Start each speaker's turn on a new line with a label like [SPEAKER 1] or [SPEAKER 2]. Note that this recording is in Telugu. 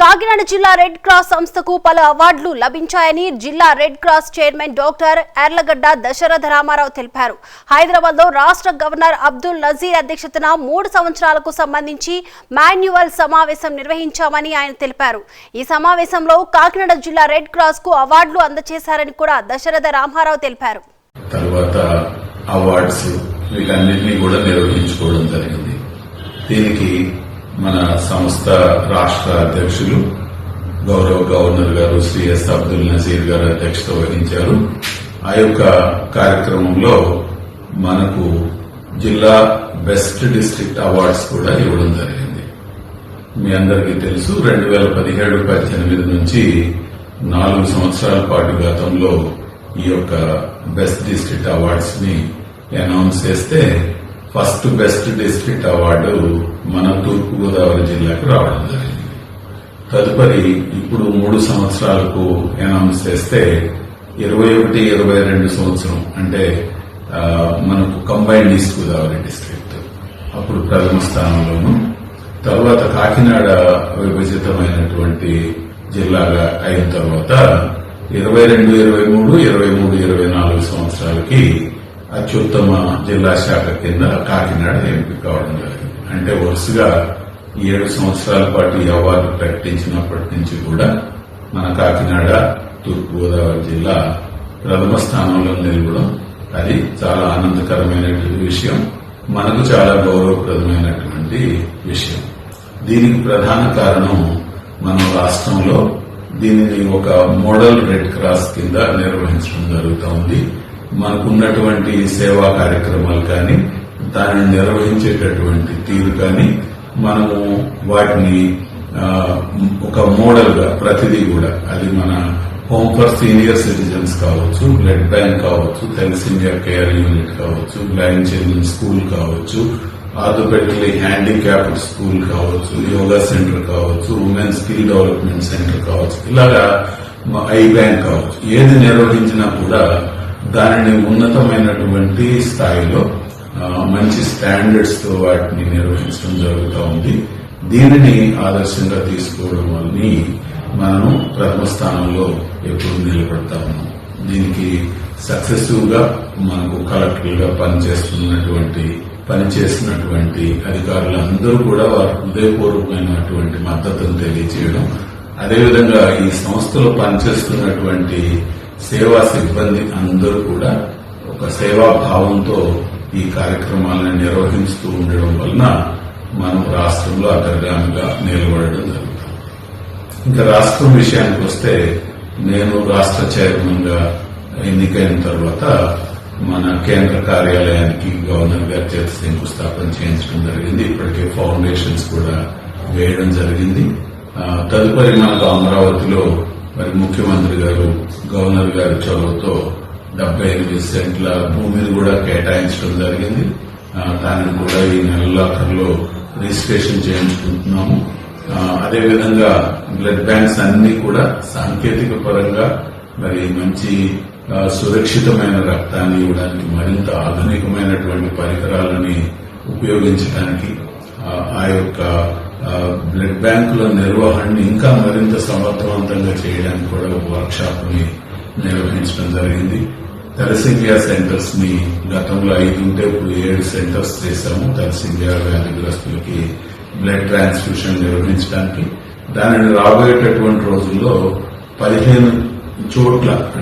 [SPEAKER 1] కాకినాడ జిల్లా రెడ్ క్రాస్ సంస్థకు పలు అవార్డులు లభించాయని జిల్లా red cross chairman doctor Yerlagadda Dasaratha Ramarao తెలిపారు. హైదరాబాద్లో రాష్ట్ర గవర్నర్ అబ్దుల్ నజీర్ అధ్యక్షతన మూడు సంవత్సరాలకు సంబంధించి మాన్యువల్ సమావేశం నిర్వహించామని ఆయన తెలిపారు. ఈ సమావేశంలో కాకినాడ జిల్లా రెడ్ క్రాస్కు అవార్డులు అందజేశారని కూడా దశరథ రామారావు తెలిపారు.
[SPEAKER 2] తర్వాత అవార్డ్స్ కూడా నిర్వహించుకోవడం జరిగింది. దీనికి మన సంస్థ రాష్ట్ర అధ్యక్షులు గౌరవ గవర్నర్ గారు శ్రీ ఎస్ అబ్దుల్ నజీర్ గారు అధ్యక్షత వహించారు. ఆ యొక్క కార్యక్రమంలో మనకు జిల్లా బెస్ట్ డిస్టిక్ అవార్డ్స్ కూడా ఇవ్వడం జరిగింది. మీ అందరికీ తెలుసు రెండు వేల పదిహేడు పద్దెనిమిది నుంచి నాలుగు సంవత్సరాల పాటు గతంలో ఈ యొక్క బెస్ట్ డిస్టిక్ అవార్డ్స్ని అనౌన్స్ చేస్తే ఫస్ట్ బెస్ట్ డిస్ట్రిక్ట్ అవార్డు మన తూర్పు గోదావరి జిల్లాకు రావడం జరిగింది. తదుపరి ఇప్పుడు మూడు సంవత్సరాలకు అనౌన్స్ చేస్తే ఇరవై ఒకటి ఇరవై రెండు సంవత్సరం అంటే మనకు కంబైన్డ్ ఈస్ట్ గోదావరి డిస్ట్రిక్ట్. అప్పుడు ప్రథమ స్థానంలోను తర్వాత కాకినాడ విభజితమైనటువంటి జిల్లాగా అయిన తర్వాత ఇరవై రెండు ఇరవై మూడు ఇరవై మూడు ఇరవై నాలుగు సంవత్సరాలకి అత్యుత్తమ జిల్లా శాఖ కింద కాకినాడ ఎంపిక కావడం జరిగింది. అంటే వరుసగా ఏడు సంవత్సరాల పాటు ఈ అవార్డు ప్రకటించినప్పటి నుంచి కూడా మన కాకినాడ తూర్పుగోదావరి జిల్లా ప్రథమ స్థానంలో నిలవడం అది చాలా ఆనందకరమైనటువంటి విషయం మనకు చాలా గౌరవప్రదమైనటువంటి విషయం. దీనికి ప్రధాన కారణం మన రాష్ట్రంలో దీనిని ఒక మోడల్ రెడ్ క్రాస్ కింద నిర్వహించడం జరుగుతోంది. మనకున్నటువంటి సేవా కార్యక్రమాలు కానీ దానిని నిర్వహించేటటువంటి తీరు కానీ మనము వాటిని ఒక మోడల్గా ప్రతిదీ కూడా అది మన హోమ్ ఫర్ సీనియర్ సిటిజన్స్ కావచ్చు బ్లడ్ బ్యాంక్ కావచ్చు తెలసిండియా కేర్ యూనిట్ కావచ్చు బ్లైండ్ చిల్డ్రన్ స్కూల్ కావచ్చు ఆర్థోపెడికలీ హ్యాండిక్యాప్డ్ స్కూల్ కావచ్చు యోగా సెంటర్ కావచ్చు ఉమెన్ స్కిల్ డెవలప్మెంట్ సెంటర్ కావచ్చు ఇలాగా ఐ బ్యాంక్ కావచ్చు. ఏది నిర్వహించినా కూడా దానిని ఉన్నతమైనటువంటి స్థాయిలో మంచి స్టాండర్డ్స్తో వాటిని నిర్వహించడం జరుగుతూ ఉంది. దీనిని ఆదర్శంగా తీసుకోవడం వల్ల మనం ప్రథమ స్థానంలో ఎప్పుడు నిలబడతాము దీనికి సక్సెసివ్గా మనకు కలెక్టర్లుగా పనిచేస్తున్నటువంటి పనిచేసినటువంటి అధికారులందరూ కూడా వారి హృదయపూర్వకమైనటువంటి మద్దతును తెలియజేయడం. అదేవిధంగా ఈ సంస్థలో పనిచేస్తున్నటువంటి సేవా సిబ్బంది అందరూ కూడా ఒక సేవా భావంతో ఈ కార్యక్రమాలను నిర్వహిస్తూ ఉండడం వలన మనం రాష్ట్రంలో అగ్రగామిగా నిలబడడం జరుగుతుంది. ఇంకా రాష్ట్రం విషయానికి వస్తే నేను రాష్ట్ర చైర్మన్గా ఎన్నికైన తర్వాత మన కేంద్ర కార్యాలయానికి గవర్నర్ గారి చేత శంకుస్థాపన చేయించడం జరిగింది. ఇప్పటికే ఫౌండేషన్స్ కూడా వేయడం జరిగింది. తదుపరి మనకు అమరావతిలో మరి ముఖ్యమంత్రి గారు గవర్నర్ గారి చొరవతో డెబ్బై ఎనిమిది సెంట్ల భూమిని కూడా కేటాయించడం జరిగింది. దానిని కూడా ఈ నెలలాఖరులో రిజిస్ట్రేషన్ చేయించుకుంటున్నాము. అదేవిధంగా బ్లడ్ బ్యాంక్స్ అన్ని కూడా సాంకేతిక పరంగా మరి మంచి సురక్షితమైన రక్తాన్ని ఇవ్వడానికి మరింత ఆధునికమైనటువంటి పరికరాలని ఉపయోగించడానికి ఆ, యొక్క బ్లడ్ బ్యాంకుల నిర్వహణని ఇంకా మరింత సమర్థవంతంగా చేయడానికి కూడా ఒక వర్క్ షాప్ని నిర్వహించడం జరిగింది. తలసింగియా సెంటర్స్ని గతంలో ఐదు ఉంటే ఇప్పుడు ఏడు సెంటర్స్ చేశాము. తలసింగియా వ్యాధిగ్రస్తులకి బ్లడ్ ట్రాన్స్ఫ్యూషన్ నిర్వహించడానికి. దానిని రాబోయేటటువంటి రోజుల్లో పదిహేను చోట్ల